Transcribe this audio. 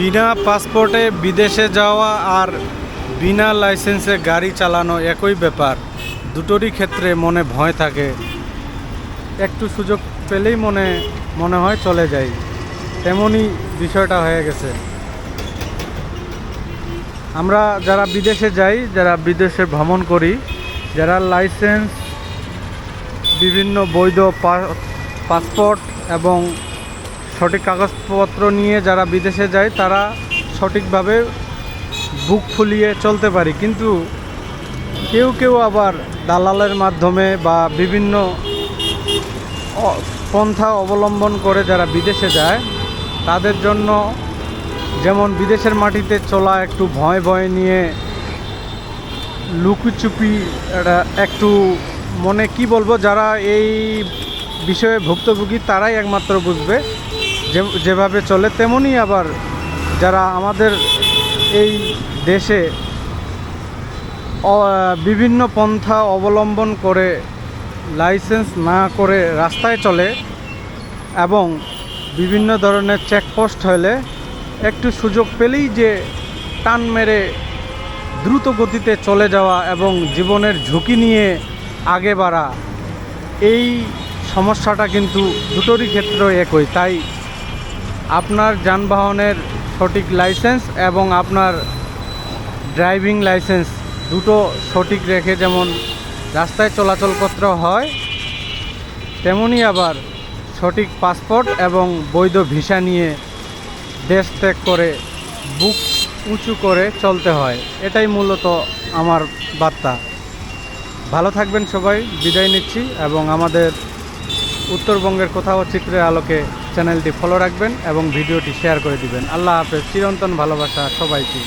বিনা পাসপোর্টে বিদেশে যাওয়া আর বিনা লাইসেন্সে গাড়ি চালানো একই ব্যাপার। দুটোরই ক্ষেত্রে মনে ভয় থাকে। একটু সুযোগ পেলেই মনে মনে হয় চলে যাই। তেমনই বিষয়টা হয়ে গেছে। আমরা যারা বিদেশে যাই, যারা বিদেশে ভ্রমণ করি, যারা লাইসেন্স, বিভিন্ন বৈধ পাসপোর্ট এবং সঠিক কাগজপত্র নিয়ে যারা বিদেশে যায়, তারা সঠিকভাবে বুক ফুলিয়ে চলতে পারি। কিন্তু কেউ কেউ আবার দালালের মাধ্যমে বা বিভিন্ন পন্থা অবলম্বন করে যারা বিদেশে যায়, তাদের জন্য যেমন বিদেশের মাটিতে চলা একটু ভয় ভয় নিয়ে লুকুচুপি একটু মনে কি বলব, যারা এই বিষয়ে ভুক্তভোগী, তারাই একমাত্র বুঝবে। যে, যেভাবে চলে, তেমনই আবার যারা আমাদের এই দেশে বিভিন্ন পন্থা অবলম্বন করে লাইসেন্স না করে রাস্তায় চলে এবং বিভিন্ন ধরনের চেকপোস্ট হলে একটু সুযোগ পেলেই যে টান মেরে দ্রুত গতিতে চলে যাওয়া এবং জীবনের ঝুঁকি নিয়ে আগে বাড়া, এই সমস্যাটা কিন্তু দুটোরই ক্ষেত্রে একই। তাই আপনার যানবাহনের সঠিক লাইসেন্স এবং আপনার ড্রাইভিং লাইসেন্স দুটো সঠিক রেখে যেমন রাস্তায় চলাচল করতে হয় তেমনই আবার সঠিক পাসপোর্ট এবং বৈধ ভিসা নিয়ে দেশ ত্যাগ করে বুক উঁচু করে চলতে হয়। এটাই মূলত আমার বার্তা। ভালো থাকবেন সবাই, বিদায় নিচ্ছি এবং আমাদের উত্তরবঙ্গের কোথাও চিত্রের আলোকে চ্যানেলটি ফলো রাখবেন এবং ভিডিওটি শেয়ার করে দিবেন। আল্লাহ হাফেজ। চিরন্তন ভালোবাসা সবাইকে।